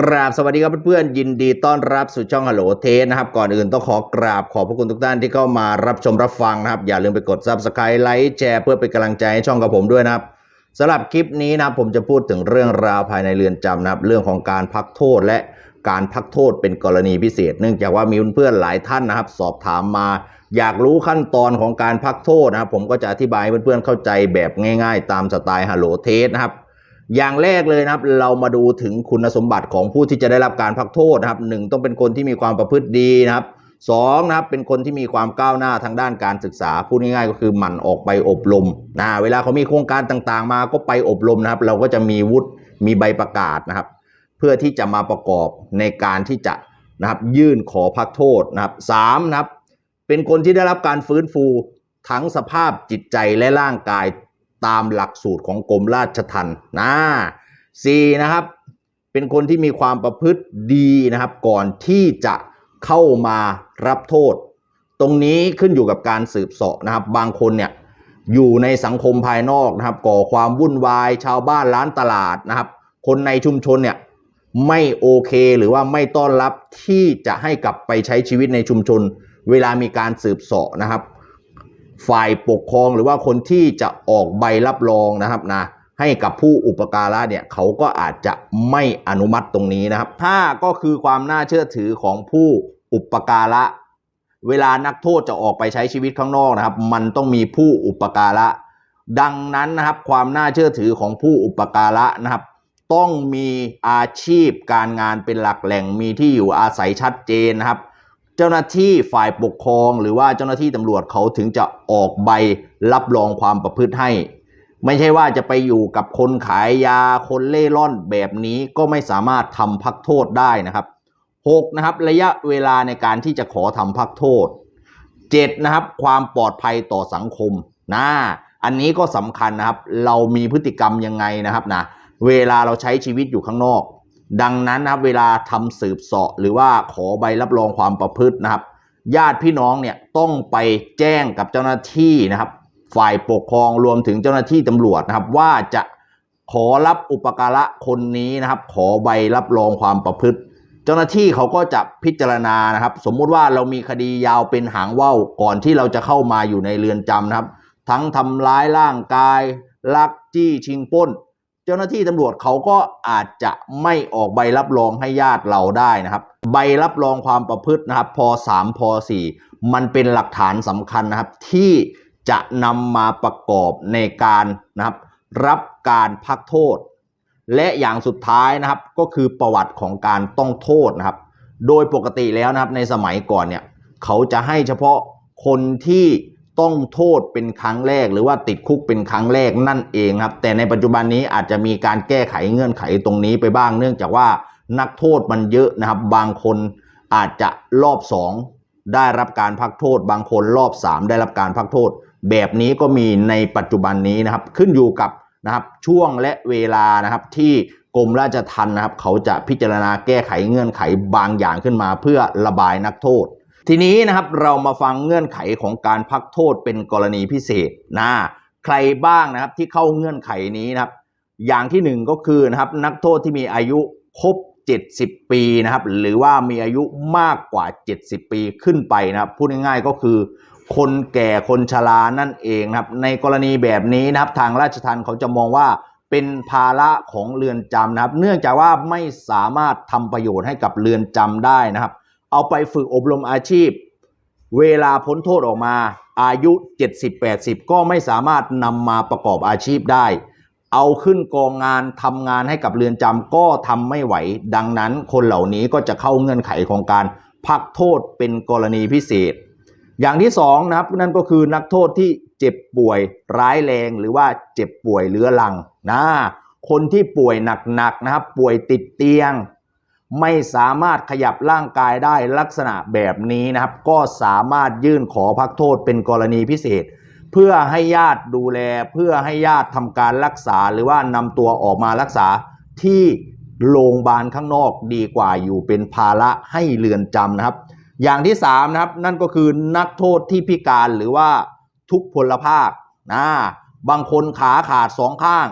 กราบสวัสดีครับเพื่อนๆยินดีต้อนรับสู่ช่องฮัลโหลเทสนะครับ ก่อนอื่นต้องขอกราบขอบพระคุณทุกท่านที่เข้ามารับชมรับฟังนะครับ อย่าลืมไปกด subscribe ไลค์แชร์เพื่อเป็นกำลังใจให้ช่องกับผมด้วยนะครับสำหรับคลิปนี้นะครับผมจะพูดถึงเรื่องราวภายในเรือนจำนะครับ เรื่องของการพักโทษและการพักโทษเป็นกรณีพิเศษ เนื่องจากว่ามีเพื่อนๆหลายท่านนะครับ สอบถามมา อยากรู้ขั้นตอนของการพักโทษนะครับ ผมก็จะอธิบายให้เพื่อนๆเข้าใจแบบง่าย ๆ ตามสไตล์ฮัลโหลเทสนะครับ อย่างแรกเลยนะครับ เรามาดูถึงคุณสมบัติของผู้ที่จะได้รับการพักโทษนะครับหนึ่งต้องเป็นคนที่มีความประพฤติดีนะครับสองนะครับเป็นคนที่มีความก้าวหน้าทางด้านการศึกษาพูดง่ายๆก็คือหมั่นออกไปอบรมนะเวลาเขามีโครงการต่างๆ มาก็ไปอบรมนะครับ เราก็จะมีวุฒิมีใบประกาศนะครับ เพื่อที่จะมาประกอบในการที่จะนะครับยื่นขอพักโทษนะครับสามนะครับเป็นคนที่ได้รับการฟื้นฟูทั้งสภาพจิตใจและร่างกาย ตามหลักสูตรของกรมราชทัณฑ์นะสี่นะครับ เป็นคนที่มีความประพฤติดีนะครับ ก่อนที่จะเข้ามารับโทษ ตรงนี้ขึ้นอยู่กับการสืบเสาะนะครับ บางคนเนี่ยอยู่ในสังคมภายนอกนะครับ ก่อความวุ่นวายชาวบ้านร้านตลาดนะครับ คนในชุมชนเนี่ยไม่โอเคหรือว่าไม่ต้อนรับที่จะให้กลับไปใช้ชีวิตในชุมชน เวลามีการสืบเสาะนะครับ ฝ่ายปกครองหรือว่าคนที่จะออกใบรับรองนะครับนะให้กับผู้อุปการะเนี่ยเขาก็อาจจะไม่อนุมัติตรงนี้นะครับห้าก็คือความน่าเชื่อถือของผู้อุปการะ เวลานักโทษจะออกไปใช้ชีวิตข้างนอกนะครับ มันต้องมีผู้อุปการะ ดังนั้นนะครับความน่าเชื่อถือของผู้อุปการะนะครับ ต้องมีอาชีพการงานเป็นหลักแหล่งมีที่อยู่อาศัยชัดเจนนะครับ เจ้าหน้าที่ฝ่ายปกครอง หรือว่าเจ้าหน้าที่ตำรวจเขาถึงจะออกใบรับรองความประพฤติให้ ไม่ใช่ว่าจะไปอยู่กับคนขายยาคนเล่ร่อนแบบนี้ก็ไม่สามารถทำพักโทษได้นะครับ 6 นะครับระยะเวลาในการที่จะขอทำพักโทษ 7 นะครับความปลอดภัยต่อสังคมนะอันนี้ก็สำคัญนะครับ เรามีพฤติกรรมยังไงนะครับนะเวลาเราใช้ชีวิตอยู่ข้างนอก ดังนั้นนะครับเวลาทำสืบเสาะหรือว่าขอใบรับรองความประพฤตินะครับ ญาติพี่น้องเนี่ยต้องไปแจ้งกับเจ้าหน้าที่นะครับ ฝ่ายปกครองรวมถึงเจ้าหน้าที่ตำรวจนะครับ ว่าจะขอรับอุปการะคนนี้นะครับ ขอใบรับรองความประพฤติ เจ้าหน้าที่เขาก็จะพิจารณานะครับ สมมุติว่าเรามีคดียาวเป็นหางว่าวก่อนที่เราจะเข้ามาอยู่ในเรือนจำนะครับ ทั้งทำร้ายร่างกายลักจี้ชิงป้น จ้าหน้าที่ตำรวจเขาก็อาจจะไม่ออกใบรับรองให้ญาติเราได้นะครับ ใบรับรองความประพฤตินะครับพ3พ4มันเป็นหลักฐานสำคัญนะครับ ที่จะนำมาประกอบในการนะครับ รับการพักโทษ และอย่างสุดท้ายนะครับก็คือประวัติของการต้องโทษนะครับ โดยปกติแล้วนะครับในสมัยก่อนเนี่ยเขาจะให้เฉพาะคนที่ ต้องโทษเป็นครั้งแรก หรือว่าติดคุกเป็นครั้งแรกนั่นเองครับ แต่ในปัจจุบันนี้อาจจะมีการแก้ไขเงื่อนไขตรงนี้ไปบ้าง เนื่องจากว่านักโทษมันเยอะนะครับ บางคนอาจจะรอบ 2 ได้รับการพักโทษ บางคนรอบ 3 ได้รับการพักโทษ แบบนี้ก็มีในปัจจุบันนี้นะครับ ขึ้นอยู่กับนะครับช่วงและเวลานะครับที่กรมราชทัณฑ์นะครับ เขาจะพิจารณาแก้ไขเงื่อนไขบางอย่างขึ้นมา เพื่อระบายนักโทษ ทีนี้นะครับเรามาฟังเงื่อนไขของการพักโทษเป็นกรณีพิเศษนะใครบ้างนะครับที่เข้าเงื่อนไขนี้นะครับ อย่างที่หนึ่งก็คือนะครับนักโทษที่มีอายุครบ 70 ปีนะครับ หรือว่ามีอายุมากกว่า 70 ปีขึ้นไปนะครับพูดง่ายๆก็คือ คนแก่คนชรานั่นเองนะครับ ในกรณีแบบนี้นะครับทางราชทัณฑ์เขาจะมองว่าเป็นภาระของเรือนจำนะครับ เนื่องจากว่าไม่สามารถทำประโยชน์ให้กับเรือนจำได้นะครับ เอาไปฝึกอบรมอาชีพ เวลาพ้นโทษออกมา อายุ 70-80 ก็ไม่สามารถนำมาประกอบอาชีพได้ เอาขึ้นกองงานทำงานให้กับเรือนจำก็ทำไม่ไหว ดังนั้นคนเหล่านี้ก็จะเข้าเงื่อนไขของการพักโทษเป็นกรณีพิเศษ อย่างที่สองนะครับนั่นก็คือนักโทษที่เจ็บป่วยร้ายแรงหรือว่าเจ็บป่วยเรื้อรังนะคนที่ป่วยหนักๆนะครับ ป่วยติดเตียง ไม่สามารถขยับร่างกายได้ลักษณะแบบนี้นะครับ ก็สามารถยื่นขอพักโทษเป็นกรณีพิเศษ เพื่อให้ญาติดูแล เพื่อให้ญาติทำการรักษาหรือว่านำตัวออกมารักษาที่โรงพยาบาลข้างนอกดีกว่าอยู่เป็นภาระให้เรือนจำนะครับ อย่างที่3นะครับนั่นก็คือนักโทษที่พิการหรือว่าทุกพลภาพนะบางคนขาขาดสองข้าง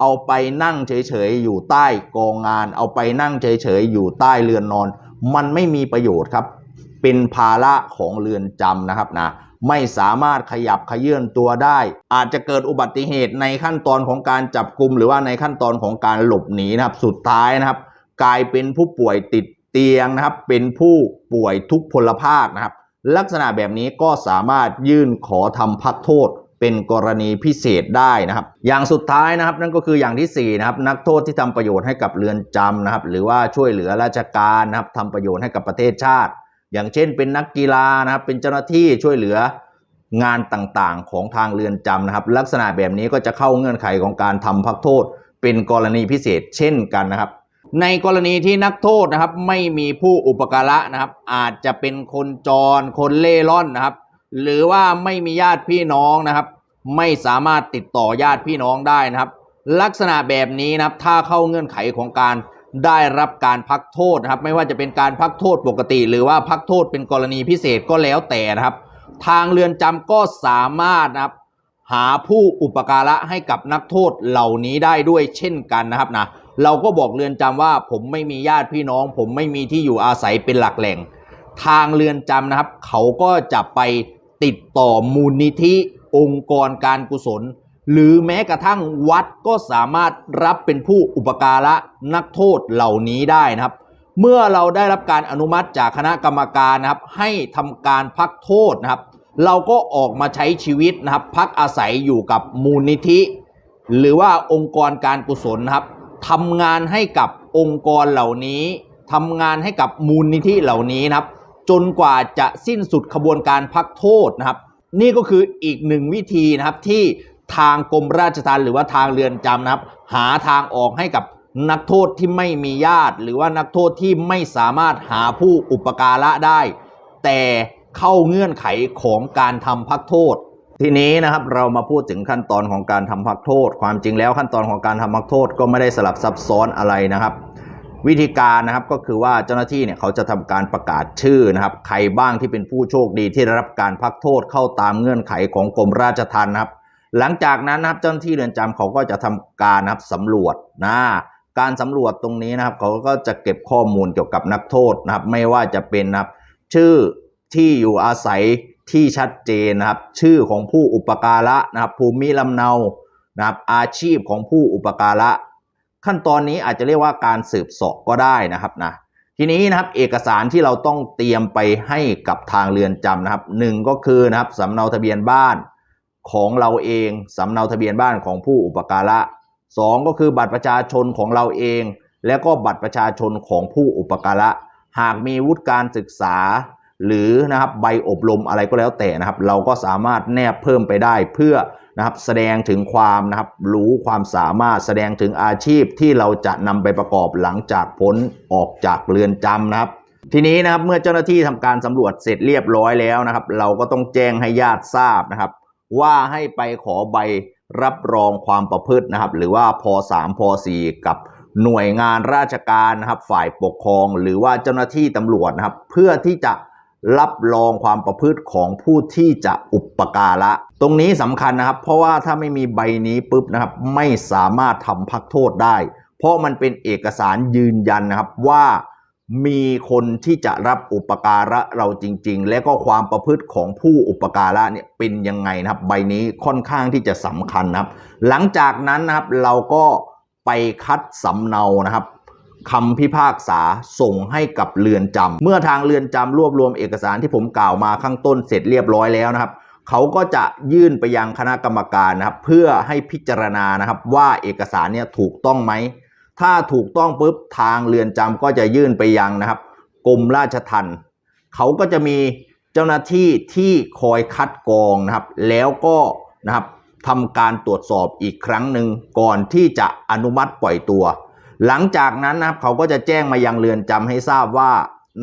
เอาไปนั่งเฉยๆอยู่ใต้กองงาน เอาไปนั่งเฉยๆอยู่ใต้เรือนนอน มันไม่มีประโยชน์ครับ เป็นภาระของเรือนจำนะครับนะไม่สามารถขยับขยื่นตัวได้ อาจจะเกิดอุบัติเหตุในขั้นตอนของการจับกลุ่มหรือว่าในขั้นตอนของการหลบหนีนะครับ สุดท้ายนะครับ กลายเป็นผู้ป่วยติดเตียงนะครับ เป็นผู้ป่วยทุกพลภาคนะครับ ลักษณะแบบนี้ก็สามารถยื่นขอทำพักโทษ เป็นกรณีพิเศษได้นะครับ อย่างสุดท้ายนะครับนั่นก็คืออย่างที่4นะครับนักโทษที่ทำประโยชน์ให้กับเรือนจำนะครับ หรือว่าช่วยเหลือราชการนะครับทำประโยชน์ให้กับประเทศชาติ อย่างเช่น เป็นนักกีฬานะครับ เป็นเจ้าหน้าที่ช่วยเหลืองานต่างๆ ของทางเรือนจำนะครับ ลักษณะแบบนี้ก็จะเข้าเงื่อนไขของการทำพักโทษ เป็นกรณีพิเศษเช่นกันนะครับในกรณีที่นักโทษนะครับไม่มีผู้อุปการะนะครับ อาจจะเป็นคนจรคนเล่ร่อนนะครับ หรือว่าไม่มีญาติพี่น้องนะครับ ไม่สามารถติดต่อญาติพี่น้องได้นะครับ ลักษณะแบบนี้นะครับ ถ้าเข้าเงื่อนไขของการได้รับการพักโทษนะครับ ไม่ว่าจะเป็นการพักโทษปกติ หรือว่าพักโทษเป็นกรณีพิเศษก็แล้วแต่นะครับ ทางเรือนจำก็สามารถนะครับ หาผู้อุปการะให้กับนักโทษเหล่านี้ได้ด้วยเช่นกันนะครับนะเราก็บอกเรือนจำว่าผมไม่มีญาติพี่น้อง ผมไม่มีที่อยู่อาศัยเป็นหลักแหล่ง ทางเรือนจำนะครับ เขาก็จะไป ติดต่อมูลนิธิองค์กรการกุศล หรือแม้กระทั่งวัดก็สามารถรับเป็นผู้อุปการะนักโทษเหล่านี้ได้นะครับ เมื่อเราได้รับการอนุมัติจากคณะกรรมการนะครับ ให้ทำการพักโทษนะครับ เราก็ออกมาใช้ชีวิตนะครับ พักอาศัยอยู่กับมูลนิธิ หรือว่าองค์กรการกุศลนะครับทำงานให้กับองค์กรเหล่านี้ทำงานให้กับมูลนิธิเหล่านี้นะครับ จนกว่าจะสิ้นสุดขบวนการพักโทษนะครับ นี่ก็คืออีกหนึ่งวิธีนะครับที่ทางกรมราชทัณฑ์หรือว่าทางเรือนจำนะครับ หาทางออกให้กับนักโทษที่ไม่มีญาติ หรือว่านักโทษที่ไม่สามารถหาผู้อุปการะได้ แต่เข้าเงื่อนไขของการทำพักโทษ ทีนี้นะครับเรามาพูดถึงขั้นตอนของการทำพักโทษ ความจริงแล้วขั้นตอนของการทำพักโทษก็ไม่ได้สลับซับซ้อนอะไรนะครับ วิธีการนะครับก็คือว่าเจ้าหน้าที่เนี่ยเขาจะทำการประกาศชื่อนะครับ ใครบ้างที่เป็นผู้โชคดีที่ได้รับการพักโทษเข้าตามเงื่อนไขของกรมราชทัณฑ์นะครับ หลังจากนั้นนะครับเจ้าหน้าที่เรือนจำเขาก็จะทำการนะครับสำรวจนะการสำรวจตรงนี้นะครับ เขาก็จะเก็บข้อมูลเกี่ยวกับนักโทษนะครับ ไม่ว่าจะเป็นนะครับชื่อที่อยู่อาศัยที่ชัดเจนนะครับ ชื่อของผู้อุปการะนะครับ ภูมิลำเนานะครับ อาชีพของผู้อุปการะ ขั้นตอนนี้อาจจะเรียกว่าการสืบสอบก็ได้นะครับนะทีนี้นะครับเอกสารที่เราต้องเตรียมไปให้กับทางเรือนจำนะครับหนึ่งก็คือนะครับสำเนาทะเบียนบ้านของเราเองสำเนาทะเบียนบ้านของผู้อุปการะสองก็คือบัตรประชาชนของเราเอง แล้วก็บัตรประชาชนของผู้อุปการะ หากมีวุฒิการศึกษา หรือนะครับใบอบรมอะไรก็แล้วแต่นะครับ เราก็สามารถแนบเพิ่มไปได้เพื่อ นะครับแสดงถึงความนะครับรู้ความสามารถแสดงถึงอาชีพที่เราจะนำไปประกอบหลังจากพ้นออกจากเรือนจำนะครับ ทีนี้นะครับเมื่อเจ้าหน้าที่ทำการสำรวจเสร็จเรียบร้อยแล้วนะครับ เราก็ต้องแจ้งให้ญาติทราบนะครับ ว่าให้ไปขอใบรับรองความประพฤตินะครับ หรือว่าพ3พ4กับหน่วยงานราชการนะครับ ฝ่ายปกครอง หรือว่าเจ้าหน้าที่ตำรวจนะครับ เพื่อที่จะ รับรองความประพฤติของผู้ที่จะอุปการะ ตรงนี้สำคัญนะครับ เพราะว่าถ้าไม่มีใบนี้ปุ๊บนะครับ ไม่สามารถทำพักโทษได้ เพราะมันเป็นเอกสารยืนยันนะครับว่ามีคนที่จะรับอุปการะเราจริง ๆ และก็ความประพฤติของผู้อุปการะเนี่ยเป็นยังไงนะครับ ใบนี้ค่อนข้างที่จะสำคัญนะครับ หลังจากนั้นนะครับเราก็ไปคัดสำเนานะครับ คำพิพากษาส่งให้กับเรือนจำเมื่อทางเรือนจำรวบรวมเอกสารที่ผมกล่าวมาข้างต้นเสร็จเรียบร้อยแล้วนะครับเขาก็จะยื่นไปยังคณะกรรมการนะครับ เพื่อให้พิจารณานะครับว่าเอกสารเนี่ยถูกต้องไหม ถ้าถูกต้องปุ๊บทางเรือนจำก็จะยื่นไปยังนะครับกรมราชทัณฑ์เขาก็จะมีเจ้าหน้าที่ที่คอยคัดกรองนะครับ แล้วก็นะครับทำการตรวจสอบอีกครั้งหนึ่งก่อนที่จะอนุมัติปล่อยตัว หลังจากนั้นนะครับเขาก็จะแจ้งมายังเรือนจำให้ทราบว่า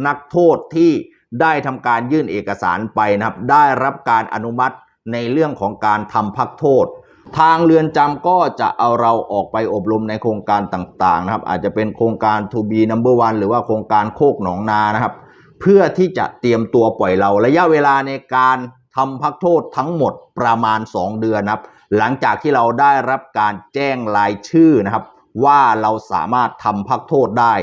นักโทษที่ได้ทำการยื่นเอกสารไปนะครับ ได้รับการอนุมัติในเรื่องของการทำพักโทษ ทางเรือนจำก็จะเอาเราออกไปอบรมในโครงการต่างๆนะครับ อาจจะเป็นโครงการ to be number one หรือว่าโครงการโคกหนองนานะครับ เพื่อที่จะเตรียมตัวปล่อยเราระยะเวลาในการทำพักโทษทั้งหมดประมาณ 2 เดือนนะครับ หลังจากที่เราได้รับการแจ้งรายชื่อนะครับ ว่าเราสามารถทำพักโทษได้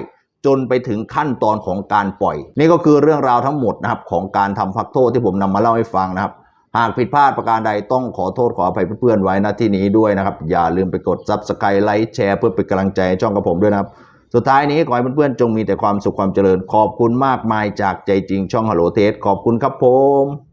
จนไปถึงขั้นตอนของการปล่อย นี่ก็คือเรื่องราวทั้งหมดนะครับของการทำพักโทษที่ผมนำมาเล่าให้ฟังนะครับ หากผิดพลาดประการใดต้องขอโทษขออภัยเพื่อนๆไว้ณที่นี้ด้วยนะครับ อย่าลืมไปกด subscribe ไลค์แชร์เพื่อเป็นกำลังใจช่องกับผมด้วยนะครับสุดท้ายนี้ขอให้เพื่อนๆจงมีแต่ความสุขความเจริญขอบคุณมากมายจากใจจริงช่องฮัลโหลเทสขอบคุณครับผม